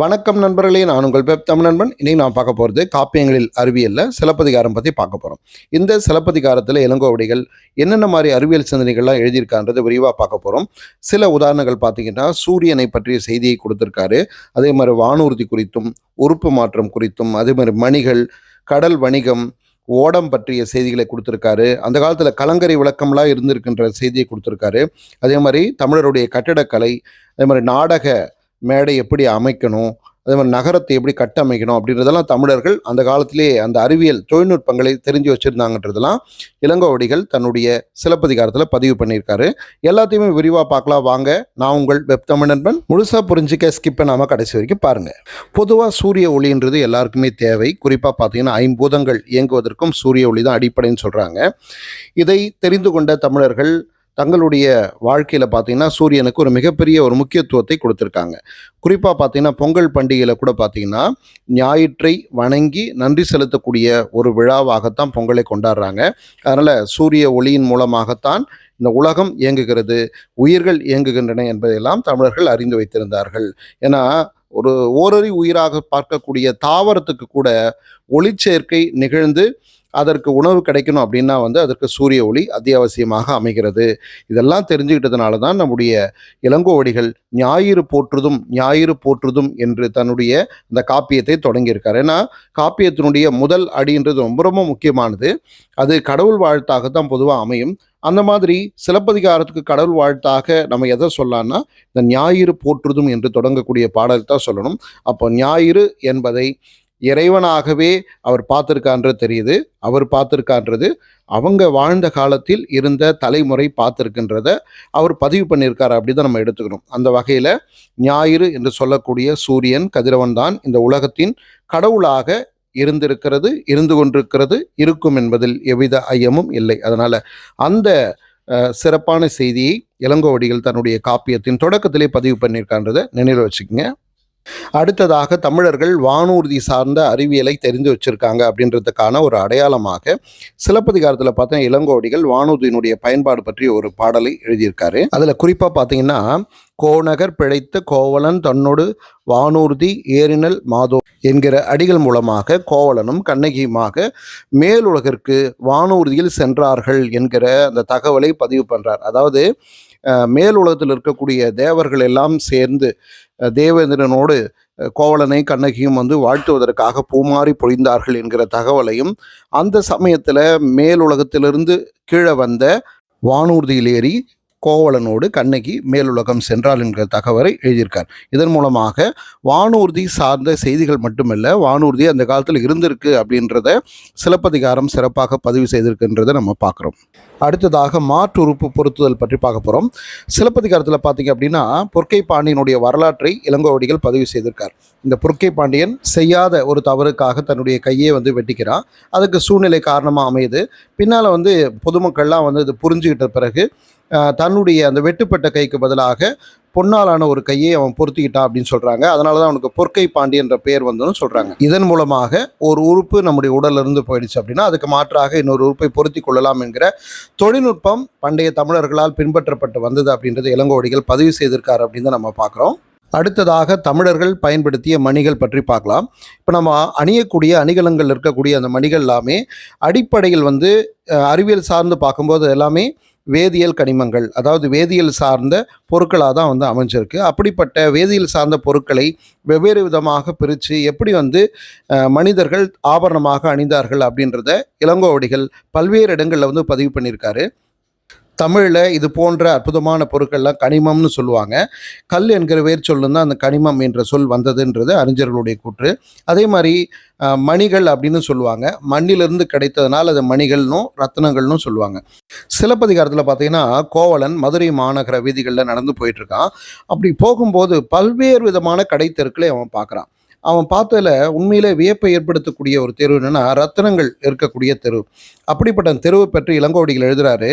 வணக்கம் நண்பர்களே நான் உங்கள் பெப் தமிழ் நண்பன் இன்னைக்கு நான் பார்க்க போகிறது காப்பியங்களில் அறிவியலில் சிலப்பதிகாரம் பற்றி பார்க்க போகிறோம் இந்த சிலப்பதிகாரத்தில் இளங்கோவடிகள் என்னென்ன மாதிரி அறிவியல் சிந்தனைகள்லாம் எழுதியிருக்கான்றது விரிவாக பார்க்க போகிறோம் சில உதாரணங்கள் பார்த்தீங்கன்னா சூரியனை பற்றிய செய்தியை கொடுத்துருக்காரு. அதே மாதிரி வானூர்தி குறித்தும் உறுப்பு மாற்றம் குறித்தும் அதே மாதிரி மணிகள் கடல் வணிகம் ஓடம் பற்றிய செய்திகளை கொடுத்துருக்காரு. அந்த காலத்தில் கலங்கரை விளக்கம்லாம் இருந்திருக்கின்ற செய்தியை கொடுத்துருக்காரு. அதே மாதிரி தமிழருடைய கட்டிடக்கலை அதே மாதிரி நாடக மேடை எப்படி அமைக்கணும் அதே மாதிரி நகரத்தை எப்படி கட்டமைக்கணும் அப்படின்றதெல்லாம் தமிழர்கள் அந்த காலத்திலே அந்த அறிவியல் தொழில்நுட்பங்களை தெரிஞ்சு வச்சுருந்தாங்கன்றதெல்லாம் இளங்கோவடிகள் தன்னுடைய சிலப்பதிகாரத்தில் பதிவு பண்ணியிருக்காரு. எல்லாத்தையுமே விரிவாக பார்க்கலாம். வாங்க நான் உங்கள் வெப் தமிழன்பன் முழுசாக புரிஞ்சிக்க ஸ்கிப் பண்ணாமல் கடைசி வரைக்கும் பாருங்கள் பொதுவாக சூரிய ஒளின்றது எல்லாருக்குமே தேவை. குறிப்பாக பார்த்தீங்கன்னா ஐம்பூதங்கள் இயங்குவதற்கும் சூரிய ஒளி தான் அடிப்படைன்னு சொல்கிறாங்க இதை தெரிந்து கொண்ட தமிழர்கள் தங்களுடைய வாழ்க்கையில் பார்த்தீங்கன்னா சூரியனுக்கு ஒரு மிகப்பெரிய ஒரு முக்கியத்துவத்தை கொடுத்துருக்காங்க. குறிப்பாக பார்த்தீங்கன்னா பொங்கல் பண்டிகையில் கூட பார்த்தீங்கன்னா ஞாயிற்றை வணங்கி நன்றி செலுத்தக்கூடிய ஒரு விழாவாகத்தான் பொங்கலை கொண்டாடுறாங்க. அதனால் சூரிய ஒளியின் மூலமாகத்தான் இந்த உலகம் இயங்குகிறது உயிர்கள் இயங்குகின்றன என்பதையெல்லாம் தமிழர்கள் அறிந்து வைத்திருந்தார்கள். ஏன்னா ஒரு ஓரறி உயிராக பார்க்கக்கூடிய தாவரத்துக்கு கூட ஒளிச்சேர்க்கை நிகழ்ந்து அதற்கு உணவு கிடைக்கணும் அப்படின்னா வந்து அதற்கு சூரிய ஒளி அத்தியாவசியமாக அமைகிறது. இதெல்லாம் தெரிஞ்சுக்கிட்டதுனால தான் நம்முடைய இளங்கோவடிகள் ஞாயிறு போற்றுதும் ஞாயிறு போற்றுதும் என்று தன்னுடைய இந்த காப்பியத்தை தொடங்கியிருக்காரு. ஏன்னா காப்பியத்தினுடைய முதல் அடின்றது ரொம்ப ரொம்ப முக்கியமானது. அது கடவுள் வாழ்த்தாக தான் பொதுவாக அமையும். அந்த மாதிரி சிலப்பதிகாரத்துக்கு கடவுள் வாழ்த்தாக நம்ம எதை சொல்லலாம்னா இந்த ஞாயிறு போற்றுதும் என்று தொடங்கக்கூடிய பாடல் தான் சொல்லணும். அப்போ ஞாயிறு என்பதை இறைவனாகவே அவர் பார்த்துருக்கான்றது தெரியுது. அவர் பார்த்துருக்கான்றது அவங்க வாழ்ந்த காலத்தில் இருந்த தலைமுறை பார்த்துருக்குன்றத அவர் பதிவு பண்ணியிருக்காரு. அப்படி தான் நம்ம எடுத்துக்கணும். அந்த வகையில் ஞாயிறு என்று சொல்லக்கூடிய சூரியன் கதிரவன் தான் இந்த உலகத்தின் கடவுளாக இருந்திருக்கிறது இருந்து கொண்டிருக்கிறது இருக்கும் என்பதில் எவ்வித ஐயமும் இல்லை. அதனால் அந்த சிறப்பான செய்தியை இளங்கோவடிகள் தன்னுடைய காப்பியத்தின் தொடக்கத்திலே பதிவு பண்ணியிருக்கான்றதை நினைவில் வச்சுக்கோங்க. அடுத்ததாக தமிழர்கள் வானூர்தி சார்ந்த அறிவியலை தெரிந்து வச்சிருக்காங்க அப்படின்றதுக்கான ஒரு அடையாளமாக சிலப்பதிகாரத்தில் பார்த்தா இளங்கோடிகள் வானூர்தியினுடைய பயன்பாடு பற்றி ஒரு பாடலை எழுதியிருக்காரு. அதில் குறிப்பாக பார்த்தீங்கன்னா கோநகர் பிழைத்த கோவலன் தன்னோடு வானூர்தி ஏறினல் மாதோ என்கிற அடிகள் மூலமாக கோவலனும் கண்ணகியுமாக மேலுலகிற்கு வானூர்தியில் சென்றார்கள் என்கிற அந்த தகவலை பதிவு பண்ணுறார் அதாவது மேலுலகத்தில் இருக்கக்கூடிய தேவர்கள் எல்லாம் சேர்ந்து தேவேந்திரனோடு கோவலனை கண்ணகியும் வந்து வாழ்த்துவதற்காக பூமாறி பொழிந்தார்கள் என்கிற தகவலையும் அந்த சமயத்தில் மேலுலகத்திலிருந்து கீழே வந்த வானூர்தியில் ஏறி கோவலனோடு கண்ணகி மேலுலகம் சென்றாள் என்கிற தகவலை எழுதியிருக்கார். இதன் மூலமாக வானூர்தி சார்ந்த செய்திகள் மட்டுமல்ல வானூர்தி அந்த காலத்தில் இருந்திருக்கு அப்படின்றத சிலப்பதிகாரம் சிறப்பாக பதிவு செய்திருக்குன்றதை நம்ம பார்க்குறோம். அடுத்ததாக மாற்று உறுப்பு பொருத்துதல் பற்றி பார்க்க போகிறோம் சிலப்பதிகாரத்தில் பார்த்தீங்க அப்படின்னா பொற்கை பாண்டியனுடைய வரலாற்றை இளங்கோவடிகள் பதிவு செய்திருக்கார். இந்த பொற்கை பாண்டியன் செய்யாத ஒரு தவறுக்காக தன்னுடைய கையை வந்து வெட்டிக்கிறான். அதுக்கு சூழ்நிலை காரணமாக அமையுது. பின்னால் வந்து பொதுமக்கள்லாம் வந்து இது புரிஞ்சுக்கிட்ட பிறகு தன்னுடைய அந்த வெட்டுப்பட்ட கைக்கு பதிலாக பொன்னாலான ஒரு கையை அவன் பொருத்திக்கிட்டான் அப்படின்னு சொல்கிறாங்க அதனால தான் அவனுக்கு பொற்கை பாண்டி என்ற பெயர் வந்ததுன்னு சொல்கிறாங்க இதன் மூலமாக ஒரு உறுப்பு நம்முடைய உடலிருந்து இருந்து போயிடுச்சு அப்படின்னா அதுக்கு மாற்றாக இன்னொரு உறுப்பை பொருத்தி கொள்ளலாம் என்கிற தொழில்நுட்பம் பண்டைய தமிழர்களால் பின்பற்றப்பட்டு வந்தது அப்படின்றது இளங்கோடிகள் பதிவு செய்திருக்கார் அப்படின்னு தான் நம்ம பார்க்குறோம். அடுத்ததாக தமிழர்கள் பயன்படுத்திய மணிகள் பற்றி பார்க்கலாம். இப்போ நம்ம அணியக்கூடிய அணிகலங்கள் இருக்கக்கூடிய அந்த மணிகள் எல்லாமே அடிப்படையில் வந்து அறிவியல் சார்ந்து பார்க்கும்போது எல்லாமே வேதியியல் கனிமங்கள் அதாவது வேதியியல் சார்ந்த பொருட்களாக தான் வந்து அமைஞ்சிருக்கு. அப்படிப்பட்ட வேதியியல் சார்ந்த பொருட்களை வெவ்வேறு விதமாக பிரித்து எப்படி வந்து மனிதர்கள் ஆபரணமாக அணிந்தார்கள் அப்படின்றத இளங்கோவடிகள் பல்வேறு இடங்களில் வந்து பதிவு பண்ணியிருக்காரு. தமிழில் இது போன்ற அற்புதமான பொருட்கள்லாம் கனிமம்னு சொல்லுவாங்க. கல் என்கிற வேர் தான் அந்த கனிமம் என்ற சொல் வந்ததுன்றது அறிஞர்களுடைய கூற்று. அதே மாதிரி மணிகள் அப்படின்னு சொல்லுவாங்க. மண்ணிலிருந்து கிடைத்ததுனால் அது மணிகள்னும் ரத்னங்கள்னும் சொல்லுவாங்க. சிலப்பதிகாரத்தில் பார்த்தீங்கன்னா கோவலன் மதுரை மாநகர வீதிகளில் நடந்து போயிட்டுருக்கான். அப்படி போகும்போது பல்வேறு விதமான கடைத்தெருக்களை அவன் பார்க்குறான். அவன் பார்த்ததுல உண்மையிலே வியப்பை ஏற்படுத்தக்கூடிய ஒரு தெரு என்னென்னா ரத்தனங்கள் இருக்கக்கூடிய தெரு. அப்படிப்பட்ட தெருவை பற்றி இளங்கோடிகள் எழுதுகிறாரு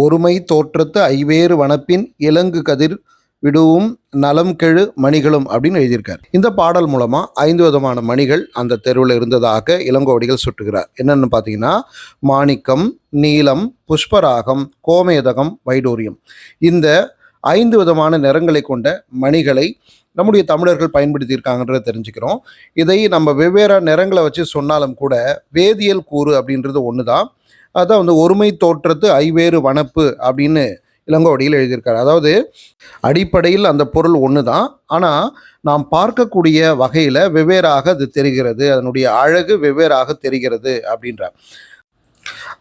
ஒருமை தோற்றத்து ஐவேறு வனப்பின் இலங்கு கதிர் விடுவும் நலம் கெழு மணிகளும் அப்படின்னு எழுதியிருக்கார். இந்த பாடல் மூலமா ஐந்து விதமான மணிகள் அந்த தெருவில் இருந்ததாக இளங்கோவடிகள் சுட்டுகிறார். என்னன்னு பார்த்தீங்கன்னா மாணிக்கம் நீலம் புஷ்பராகம் கோமேதகம் வைடூரியம். இந்த ஐந்து விதமான நிறங்களை கொண்ட மணிகளை நம்முடைய தமிழர்கள் பயன்படுத்தியிருக்காங்கன்றத தெரிஞ்சுக்கிறோம். இதை நம்ம வெவ்வேறு நிறங்களை வச்சு சொன்னாலும் கூட வேதியியல் கூறு அப்படின்றது ஒன்று தான் அதான் வந்து ஒருமை தோற்றத்து ஐவேறு வனப்பு அப்படின்னு இளங்கோவடியில் எழுதியிருக்காரு. அதாவது அடிப்படையில் அந்த பொருள் ஒன்று தான் ஆனால் நாம் பார்க்கக்கூடிய வகையில் வெவ்வேறாக அது தெரிகிறது. அதனுடைய அழகு வெவ்வேறாக தெரிகிறது அப்படின்றார்.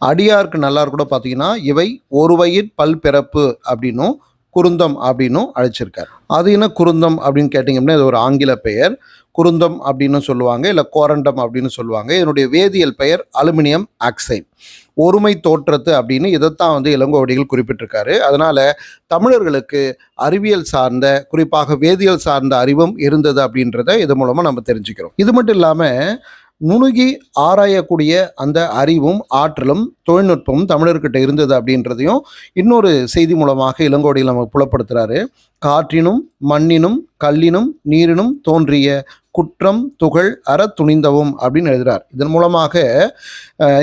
அடியாருக்கு நல்லார் கூட பார்த்தீங்கன்னா இவை ஒருவயிர் பல்பிறப்பு அப்படின்னும் குருந்தம் அப்படின்னும் அழைச்சிருக்கார். அது என்ன குருந்தம் அப்படின்னு கேட்டிங்கன்னா இது ஒரு ஆங்கில பெயர். குருந்தம் அப்படின்னு சொல்லுவாங்க இல்லை கோரண்டம் அப்படின்னு சொல்லுவாங்க. இதனுடைய வேதியியல் பெயர் அலுமினியம் ஆக்சைடு. ஒருமை தோற்றத்து அப்படின்னு இதைத்தான் வந்து இளங்கோவடிகள் குறிப்பிட்டிருக்காரு. அதனால் தமிழர்களுக்கு அறிவியல் சார்ந்த குறிப்பாக வேதியியல் சார்ந்த அறிவும் இருந்தது அப்படின்றத இது மூலமாக நம்ம தெரிஞ்சுக்கிறோம். இது மட்டும் இல்லாமல் நுணுகி ஆராயக்கூடிய அந்த அறிவும் ஆற்றலும் தொழில்நுட்பமும் தமிழர்கிட்ட இருந்தது அப்படின்றதையும் இன்னொரு செய்தி மூலமாக இளங்கோடியில் நம்ம புலப்படுத்துகிறாரு காற்றினும் மண்ணினும் கல்லினும் நீரினும் தோன்றிய குற்றம் துகள் அற துணிந்தவும் அப்படின்னு எழுதுறார். இதன் மூலமாக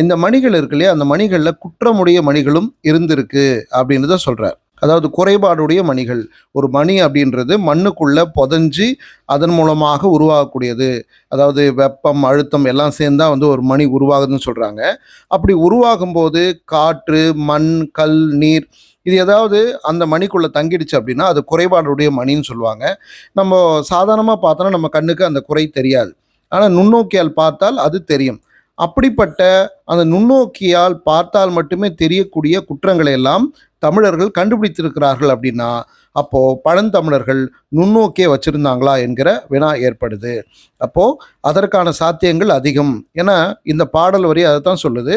இந்த மணிகள் இருக்கு இல்லையா? அந்த மணிகளில் குற்றமுடைய மணிகளும் இருந்திருக்கு அப்படின்றத சொல்கிறார் அதாவது குறைபாடுடைய மணிகள். ஒரு மணி அப்படின்றது மண்ணுக்குள்ளே புதஞ்சு அதன் மூலமாக உருவாகக்கூடியது. அதாவது வெப்பம் அழுத்தம் எல்லாம் சேர்ந்தா வந்து ஒரு மணி உருவாகுதுன்னு சொல்கிறாங்க அப்படி உருவாகும் போது காற்று மண் கல் நீர் இது ஏதாவது அந்த மணிக்குள்ளே தங்கிடுச்சு அப்படின்னா அது குறைபாடுடைய மணின்னு சொல்லுவாங்க. நம்ம சாதாரணமாக பார்த்தோன்னா நம்ம கண்ணுக்கு அந்த குறை தெரியாது. ஆனால் நுண்ணோக்கியால் பார்த்தால் அது தெரியும். அப்படிப்பட்ட அந்த நுண்ணோக்கியால் பார்த்தால் மட்டுமே தெரியக்கூடிய குற்றங்களை எல்லாம் தமிழர்கள் கண்டுபிடித்திருக்கிறார்கள் அப்படின்னா அப்போது பழந்தமிழர்கள் நுண்ணோக்கியை வச்சுருந்தாங்களா என்கிற வினா ஏற்படுது. அப்போது அதற்கான சாத்தியங்கள் அதிகம். ஏன்னா இந்த பாடல் வரி அதை தான் சொல்லுது.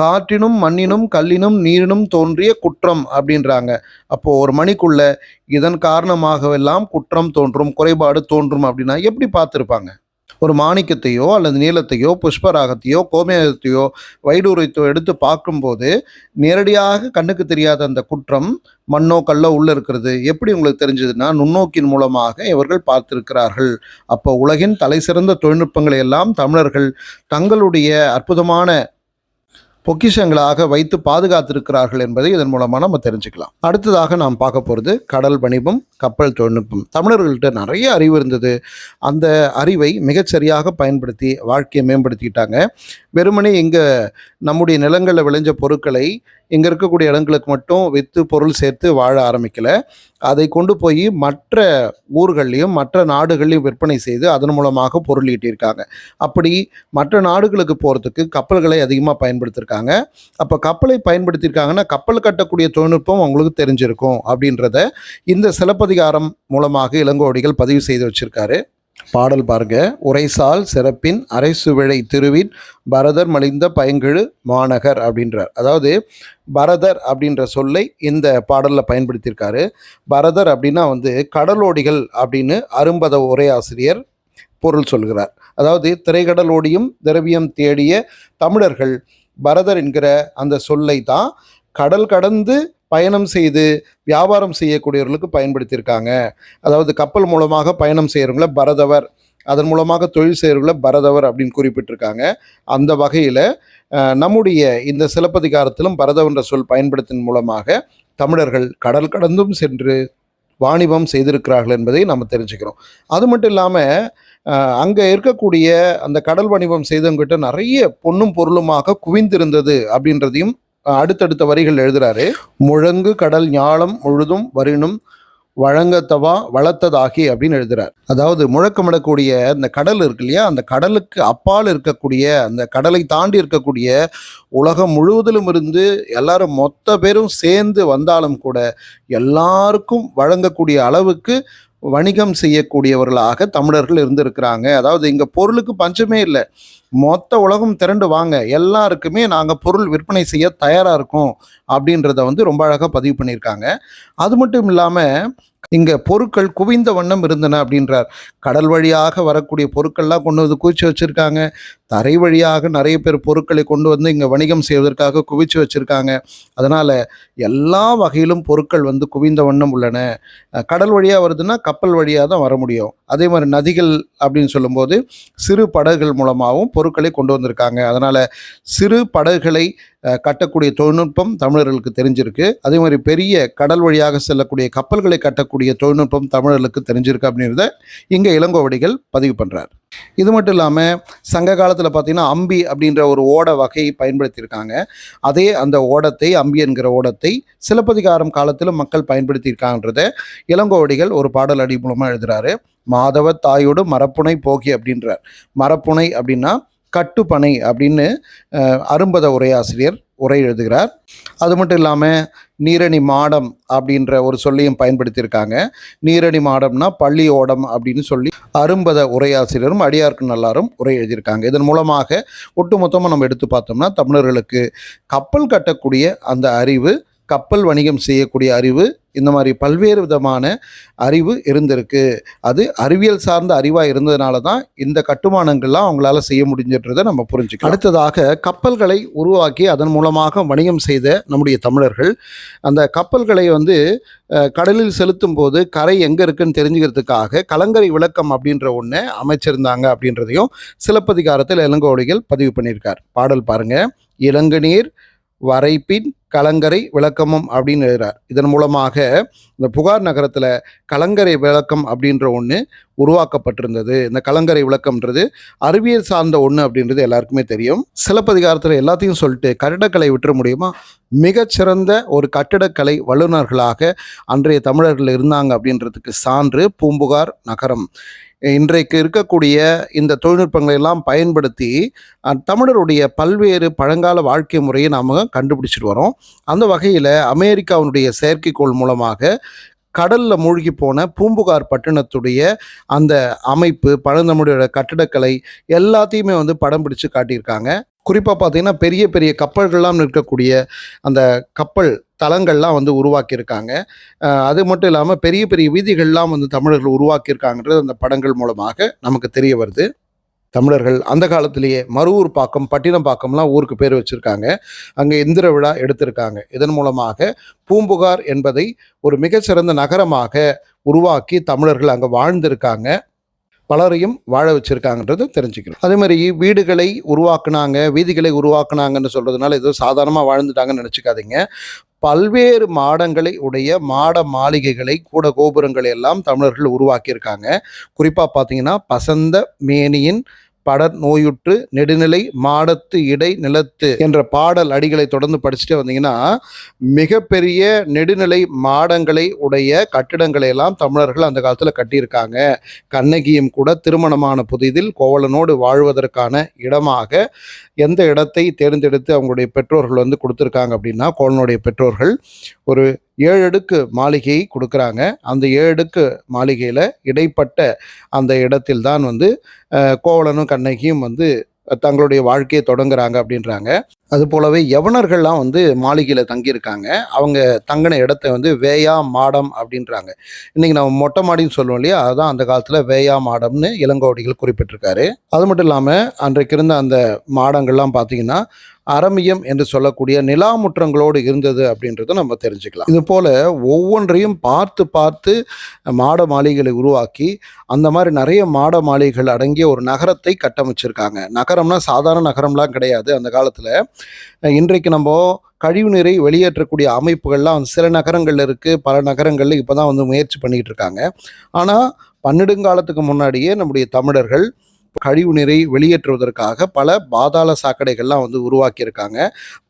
காற்றினும் மண்ணினும் கல்லினும் நீரினும் தோன்றிய குற்றம் அப்படின்றாங்க. அப்போது ஒரு மணிக்குள்ள இதன் காரணமாகவெல்லாம் குற்றம் தோன்றும் குறைபாடு தோன்றும் அப்படின்னா எப்படி பார்த்துருப்பாங்க? ஒரு மாணிக்கத்தையோ அல்லது நீளத்தையோ புஷ்பராகத்தையோ கோமேகத்தையோ வைடூரியத்தையோ எடுத்து பார்க்கும்போது நேரடியாக கண்ணுக்கு தெரியாத அந்த குற்றம் மண்ணோ கல்லோ உள்ள இருக்கிறது. எப்படி உங்களுக்கு தெரிஞ்சதுன்னா நுண்ணோக்கின் மூலமாக இவர்கள் பார்த்திருக்கிறார்கள். அப்போ உலகின் தலை சிறந்த தொழில்நுட்பங்களை எல்லாம் தமிழர்கள் தங்களுடைய அற்புதமான பொக்கிஷங்களாக வைத்து பாதுகாத்திருக்கிறார்கள் என்பதை இதன் மூலமாக நம்ம தெரிஞ்சுக்கலாம். அடுத்ததாக நாம் பார்க்க போகிறது கடல் வணிபம் கப்பல் தொழில்நுட்பம். தமிழர்கள்ட்ட நிறைய அறிவு இருந்தது. அந்த அறிவை மிகச்சரியாக பயன்படுத்தி வாழ்க்கையை மேம்படுத்திக்கிட்டாங்க. வெறுமனே இங்கே நம்முடைய நிலங்களில் விளைஞ்ச பொருட்களை இங்கே இருக்கக்கூடிய இடங்களுக்கு மட்டும் விற்று பொருள் சேர்த்து வாழ ஆரம்பிக்கலை. அதை கொண்டு போய் மற்ற ஊர்கள்லையும் மற்ற நாடுகள்லையும் விற்பனை செய்து அதன் மூலமாக பொருள் ஈட்டியிருக்காங்க. அப்படி மற்ற நாடுகளுக்கு போகிறதுக்கு கப்பல்களை அதிகமாக பயன்படுத்தியிருக்காங்க. அப்போ கப்பலை பயன்படுத்தியிருக்காங்கன்னா கப்பல் கட்டக்கூடிய தொழில்நுட்பம் அவங்களுக்கு தெரிஞ்சிருக்கும் அப்படின்றத இந்த சிலப்பதிகாரம் மூலமாக இளங்கோடிகள் பதிவு செய்து வச்சிருக்காரு. பாடல் பாருங்க. உரைசால் சிறப்பின் அரைசுவிழை திருவின் பரதர் மலிந்த பயங்கிழு மாநகர் அப்படின்றார். அதாவது பரதர் அப்படின்ற சொல்லை இந்த பாடலில் பயன்படுத்தியிருக்காரு. பரதர் அப்படின்னா வந்து கடலோடிகள் அப்படின்னு அரும்பத உரை ஆசிரியர் பொருள் சொல்கிறார். அதாவது திரைக்கடலோடியும் திரவியம் தேடிய தமிழர்கள் பரதர் என்கிற அந்த சொல்லை தான் கடல் கடந்து பயணம் செய்து வியாபாரம் செய்யக்கூடியவர்களுக்கு பயன்படுத்தியிருக்காங்க. அதாவது கப்பல் மூலமாக பயணம் செய்கிறவங்கள பரதவர் அதன் மூலமாக தொழில் செய்கிறவங்கள பரதவர் அப்படின்னு குறிப்பிட்டிருக்காங்க. அந்த வகையில் நம்முடைய இந்த சிலப்பதிகாரத்திலும் பரதவன்ற சொல் பயன்படுத்தின் மூலமாக தமிழர்கள் கடல் கடந்தும் சென்று வாணிபம் செய்திருக்கிறார்கள் என்பதை நம்ம தெரிஞ்சுக்கிறோம். அது மட்டும் இல்லாமல் அங்கே இருக்கக்கூடிய அந்த கடல் வணிபம் செய்தவங்கிட்ட நிறைய பொன்னும் பொருளுமாக குவிந்திருந்தது அப்படின்றதையும் அடுத்தடுத்த வரிகள் எழுதுறாரு. முழங்கு கடல் ஞாலம் முழுதும் வரினும் வழங்கத்தவா வளர்த்ததாகி அப்படின்னு எழுதுறார். அதாவது முழக்கமிடக்கூடிய அந்த கடல் இருக்கு இல்லையா? அந்த கடலுக்கு அப்பால் இருக்கக்கூடிய அந்த கடலை தாண்டி இருக்கக்கூடிய உலகம் முழுவதிலும் இருந்து எல்லாரும் மொத்த பேரும் சேர்ந்து வந்தாலும் கூட எல்லாருக்கும் வழங்கக்கூடிய அளவுக்கு வணிகம் செய்யக்கூடியவர்களாக தமிழர்கள் இருந்திருக்கிறாங்க. அதாவது இங்கே பொருளுக்கு பஞ்சமே இல்லை. மொத்த உலகம் திரண்டு வாங்க. எல்லாருக்குமே நாங்கள் பொருள் விற்பனை செய்ய தயாராக இருக்கோம் அப்படின்றத வந்து ரொம்ப அழகாக பதிவு பண்ணியிருக்காங்க. அது மட்டும் இல்லாமல் இங்கே பொருட்கள் குவிந்த வண்ணம் இருந்தன அப்படின்றார். கடல் வழியாக வரக்கூடிய பொருட்கள்லாம் கொண்டு வந்து குவிச்சு வச்சுருக்காங்க. தரை வழியாக நிறைய பேர் பொருட்களை கொண்டு வந்து இங்கே வணிகம் செய்வதற்காக குவிச்சு வச்சுருக்காங்க. அதனால் எல்லா வகையிலும் பொருட்கள் வந்து குவிந்த வண்ணம் உள்ளன. கடல் வழியாக வருதுன்னா கப்பல் வழியாக தான் வர முடியும். அதே மாதிரி நதிகள் அப்படின்னு சொல்லும்போது சிறு படகுகள் மூலமாகவும் பொருட்களை கொண்டு வந்திருக்காங்க. அதனால் சிறு படகுகளை கட்டக்கூடிய தொழில்நுட்பம் தமிழர்களுக்கு தெரிஞ்சிருக்கு. அதே மாதிரி பெரிய கடல் வழியாக செல்லக்கூடிய கப்பல்களை கட்டக்கூடிய தொழில்நுட்பம் தமிழர்களுக்கு தெரிஞ்சிருக்கு அப்படின்றத இங்கே இளங்கோவடிகள் பதிவு பண்ணுறார் இது மட்டும் இல்லாமல் சங்க காலத்தில் பார்த்தீங்கன்னா அம்பி அப்படின்ற ஒரு ஓட வகையை பயன்படுத்தியிருக்காங்க. அதே அந்த ஓடத்தை அம்பி என்கிற ஓடத்தை சிலப்பதிகாரம் காலத்தில் மக்கள் பயன்படுத்தியிருக்காங்கன்றத இளங்கோவடிகள் ஒரு பாடல் அடி மூலமாக எழுதுகிறாரு மாதவ தாயோடு மரப்புனை போகி அப்படின்றார். மரப்புனை அப்படின்னா கட்டுப்பனை அப்படின்னு அரும்பத உரையாசிரியர் உரை எழுதுகிறார். அது மட்டும் இல்லாமல் நீரணி மாடம் அப்படின்ற ஒரு சொல்லியும் பயன்படுத்தியிருக்காங்க. நீரணி மாடம்னா பள்ளி ஓடம் அப்படின்னு சொல்லி அரும்பத உரையாசிரியரும் அடியார்க்கு நல்லாரும் உரை எழுதியிருக்காங்க. இதன் மூலமாக ஒட்டுமொத்தமாக நம்ம எடுத்து பார்த்தோம்னா தமிழர்களுக்கு கப்பல் கட்டக்கூடிய அந்த அறிவு கப்பல் வணிகம் செய்யக்கூடிய அறிவு இந்த மாதிரி பல்வேறு விதமான அறிவு இருந்திருக்கு. அது அறிவியல் சார்ந்த அறிவாக இருந்ததுனால தான் இந்த கட்டுமானங்கள்லாம் அவங்களால செய்ய முடிஞ்சதை நம்ம புரிஞ்சுக்கலாம். அடுத்ததாக கப்பல்களை உருவாக்கி அதன் மூலமாக வணிகம் செய்த நம்முடைய தமிழர்கள் அந்த கப்பல்களை வந்து கடலில் செலுத்தும் போது கரை எங்கே இருக்குன்னு தெரிஞ்சுக்கிறதுக்காக கலங்கரை விளக்கம் அப்படின்ற ஒன்று அமைச்சிருந்தாங்க அப்படின்றதையும் சிலப்பதிகாரத்தில் இளங்கோடிகள் பதிவு பண்ணியிருக்கார். பாடல் பாருங்கள் இளங்கு நீர் வரைப்பின் கலங்கரை விளக்கமும் அப்படின்னு எழுதுறார். இதன் மூலமாக இந்த புகார் நகரத்தில் கலங்கரை விளக்கம் அப்படின்ற ஒன்று உருவாக்கப்பட்டிருந்தது. இந்த கலங்கரை விளக்கம்ன்றது அறிவியல் சார்ந்த ஒன்று அப்படின்றது எல்லாருக்குமே தெரியும். சிலப்பதிகாரத்தில் எல்லாத்தையும் சொல்லிட்டு கட்டிடக்கலை விட்டுற முடியுமா? மிகச்சிறந்த ஒரு கட்டிடக்கலை வல்லுநர்களாக அன்றைய தமிழர்கள் இருந்தாங்க அப்படின்றதுக்கு சான்று பூம்புகார் நகரம். இன்றைக்கு இருக்கக்கூடிய இந்த தொழில்நுட்பங்களை எல்லாம் பயன்படுத்தி தமிழருடைய பல்வேறு பழங்கால வாழ்க்கை முறையை நாம் கண்டுபிடிச்சிட்டு வரோம். அந்த வகையில் அமெரிக்காவினுடைய செயற்கைக்கோள் மூலமாக கடலில் மூழ்கி போன பூம்புகார் பட்டணத்துடைய அந்த அமைப்பு பழந்தமிழோட கட்டிடக்கலை எல்லாத்தையுமே வந்து படம் பிடிச்சு காட்டியிருக்காங்க. குறிப்பாக பார்த்தீங்கன்னா பெரிய பெரிய கப்பல்கள்லாம் நிற்கக்கூடிய அந்த கப்பல் தளங்கள்லாம் வந்து உருவாக்கியிருக்காங்க. அது மட்டும் இல்லாமல் பெரிய பெரிய வீதிகள்லாம் வந்து தமிழர்கள் உருவாக்கியிருக்காங்கன்றது அந்த படங்கள் மூலமாக நமக்கு தெரிய வருது. தமிழர்கள் அந்த காலத்திலேயே மருவூர் பாக்கம் பட்டினப்பாக்கம்லாம் ஊருக்கு பேர் வச்சுருக்காங்க. அங்கே இந்திர விழா எடுத்திருக்காங்க. இதன் மூலமாக பூம்புகார் என்பதை ஒரு மிகச்சிறந்த நகரமாக உருவாக்கி தமிழர்கள் அங்கே வாழ்ந்திருக்காங்க. பலரையும் வாழ வச்சுருக்காங்கன்றது தெரிஞ்சுக்கணும். அதே மாதிரி வீடுகளை உருவாக்குனாங்க வீதிகளை உருவாக்குனாங்கன்னு சொல்கிறதுனால ஏதோ சாதாரணமாக வாழ்ந்துட்டாங்கன்னு நினச்சிக்காதீங்க. பல்வேறு மாடங்களை உடைய மாட மாளிகைகளை கூட கோபுரங்களை எல்லாம் தமிழர்கள் உருவாக்கியிருக்காங்க. குறிப்பாக பார்த்தீங்கன்னா பசந்த மேனியின் படர் நோயுற்று நெடுநிலை மாடத்து இடை நிலத்து என்ற பாடல் அடிகளை தொடர்ந்து படிச்சுட்டு வந்தீங்கன்னா மிகப்பெரிய நெடுநிலை மாடங்களை உடைய கட்டிடங்களை எல்லாம் தமிழர்கள் அந்த காலத்தில் கட்டியிருக்காங்க. கண்ணகியும் கூட திருமணமான புதிதில் கோவலனோடு வாழ்வதற்கான இடமாக எந்த இடத்தை தேர்ந்தெடுத்து அவங்களுடைய பெற்றோர்கள் வந்து கொடுத்துருக்காங்க அப்படின்னா கோவலனுடைய பெற்றோர்கள் ஒரு ஏழு அடுக்கு மாளிகையை கொடுக்குறாங்க. அந்த ஏழு அடுக்கு மாளிகையில் இடைப்பட்ட அந்த இடத்தில் தான் வந்து கோவலனும் கண்ணகியும் வந்து தங்களுடைய வாழ்க்கையை தொடங்குறாங்க அப்படின்றாங்க. அது போலவே யவனர்கள்லாம் வந்து மாளிகையில் தங்கியிருக்காங்க. அவங்க தங்கின இடத்த வந்து வேயா மாடம் அப்படின்றாங்க. இன்னைக்கு நம்ம மொட்டை மாடின்னு சொல்லுவோம் இல்லையா? அதுதான் அந்த காலத்தில் வேயா மாடம்னு இளங்கோவடிகள் குறிப்பிட்டிருக்காரு. அது மட்டும் இல்லாமல் அன்றைக்கு இருந்த அந்த மாடங்கள்லாம் பார்த்தீங்கன்னா அரமியம் என்று சொல்லக்கூடிய நிலாமுற்றங்களோடு இருந்தது அப்படின்றத நம்ம தெரிஞ்சுக்கலாம். இது போல ஒவ்வொன்றையும் பார்த்து பார்த்து மாட மாளிகைகளை உருவாக்கி அந்த மாதிரி நிறைய மாட மாளிகைகள் அடங்கிய ஒரு நகரத்தை கட்டமைச்சிருக்காங்க. நகரம்னா சாதாரண நகரம்லாம் கிடையாது. அந்த காலத்தில் இன்றைக்கு நம்ம கழிவுநீரை வெளியேற்றக்கூடிய அமைப்புகள்லாம் வந்து சில நகரங்களில் இருக்குது பல நகரங்களில் இப்போ தான் வந்து முயற்சி பண்ணிக்கிட்டு இருக்காங்க. ஆனால் பன்னெடுங்காலத்துக்கு முன்னாடியே நம்முடைய தமிழர்கள் கழிவுநீரை வெளியேற்றுவதற்காக பல பாதாள சாக்கடைகள்லாம் வந்து உருவாக்கியிருக்காங்க.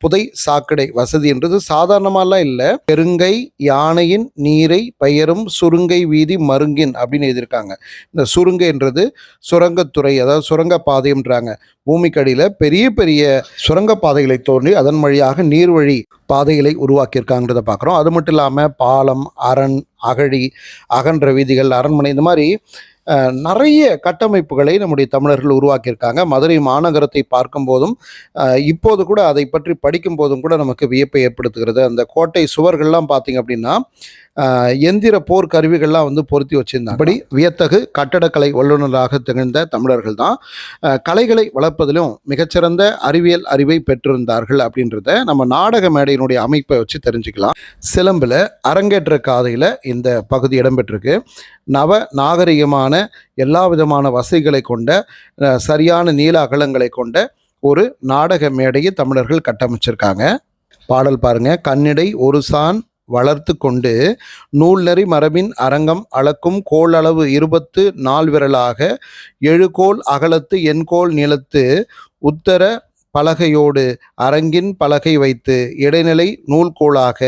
புதை சாக்கடை வசதின்றது சாதாரணமாலாம் இல்லை. பெருங்கை யானையின் நீரை பெயரும் சுருங்கை வீதி மருங்கின் அப்படின்னு எழுதியிருக்காங்க. இந்த சுருங்கைன்றது சுரங்கத்துறை அதாவது சுரங்கப்பாதைன்றாங்க பூமிக்கடியில் பெரிய பெரிய சுரங்கப்பாதைகளை தோன்றி அதன் வழியாக நீர்வழி பாதைகளை உருவாக்கியிருக்காங்கிறத பார்க்குறோம். அது மட்டும் இல்லாமல் பாலம் அரண் அகழி அகன்ற வீதிகள் அரண்மனை இந்த மாதிரி நிறைய கட்டமைப்புகளை நம்முடைய தமிழர்கள் உருவாக்கியிருக்காங்க. மதுரை மாநகரத்தை பார்க்கும்போதும் போதும் இப்போது கூட அதை பற்றி படிக்கும் போதும் கூட நமக்கு வியப்பை ஏற்படுத்துகிறது. அந்த கோட்டை சுவர்கள்லாம் பார்த்தீங்க அப்படின்னா எந்திர போர் கருவிகள்லாம் வந்து பொருத்தி வச்சிருந்தாங்க. அப்படி வியத்தகு கட்டடக்கலை வல்லுநராக திகழ்ந்த தமிழர்கள் தான் கலைகளை வளர்ப்பதிலும் மிகச்சிறந்த அறிவியல் அறிவை பெற்றிருந்தார்கள் அப்படின்றத நம்ம நாடக மேடையினுடைய அமைப்பை வச்சு தெரிஞ்சுக்கலாம். சிலம்பில் அரங்கேற்ற காதையில் இந்த பகுதி இடம்பெற்றிருக்கு. நவ நாகரிகமான எல்லா விதமான வசதிகளை கொண்ட சரியான நீள அகலங்களை கொண்ட ஒரு நாடக மேடையை தமிழர்கள் கட்டமைச்சிருக்காங்க. பாடல் பாருங்க. கண்ணிடை ஒரு சான் வளர்த்து கொண்டு நூல்நெறி மரபின் அரங்கம் அளக்கும் கோளளவு இருபத்து நால்விரலாக எழுகோல் அகலத்து எண்கோல் நிலத்து உத்தர பலகையோடு அரங்கின் பலகை வைத்து இடைநிலை நூல்கோளாக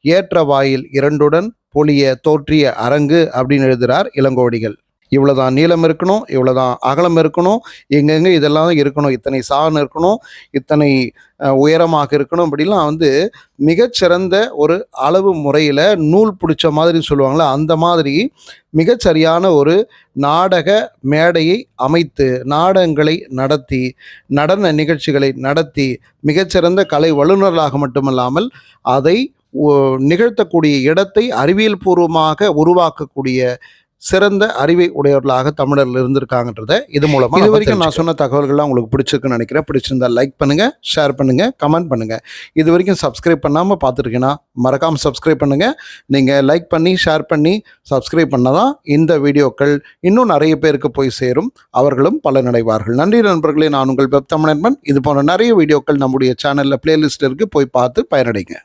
ஏற்ற வாயில் இரண்டுடன் பொலிய தோற்றிய அரங்கு அப்படின்னு எழுதுகிறார் இளங்கோடிகள். இவ்வளோதான் நீளம் இருக்கணும் இவ்வளோதான் அகலம் இருக்கணும் எங்கெங்கே இதெல்லாம் இருக்கணும் இத்தனை சாணம் இருக்கணும் இத்தனை உயரமாக இருக்கணும் அப்படிலாம் வந்து மிகச்சிறந்த ஒரு அளவு முறையில் நூல் பிடிச்ச மாதிரி சொல்லுவாங்களே அந்த மாதிரி மிகச்சரியான ஒரு நாடக மேடையை அமைத்து நாடகங்களை நடத்தி நடன நிகழ்ச்சிகளை நடத்தி மிகச்சிறந்த கலை வல்லுநர்களாக மட்டுமல்லாமல் அதை நிகழ்த்தக்கூடிய இடத்தை அறிவியல் பூர்வமாக உருவாக்கக்கூடிய சிறந்த அறிவை உடையவர்களாக தமிழர்கள் இருந்திருக்காங்கன்றத இது மூலமா இது வரைக்கும் நான் சொன்ன தகவல்கள்லாம் உங்களுக்கு பிடிச்சிருக்குன்னு நினைக்கிறேன். பிடிச்சிருந்தா லைக் பண்ணுங்க ஷேர் பண்ணுங்க கமெண்ட் பண்ணுங்க. இது வரைக்கும் சப்ஸ்கிரைப் பண்ணாம பார்த்துருக்கீங்கன்னா மறக்காம சப்ஸ்கிரைப் பண்ணுங்க. நீங்க லைக் பண்ணி ஷேர் பண்ணி சப்ஸ்கிரைப் பண்ணாதான் இந்த வீடியோக்கள் இன்னும் நிறைய பேருக்கு போய் சேரும். அவர்களும் பலனடைவார்கள். நன்றி நண்பர்களே நான் உங்கள் வெப் தமிழன்பன் இது போன்ற நிறைய வீடியோக்கள் நம்முடைய சேனல்ல பிளேலிஸ்ட் இருக்கு. போய் பார்த்து பயனடைங்க.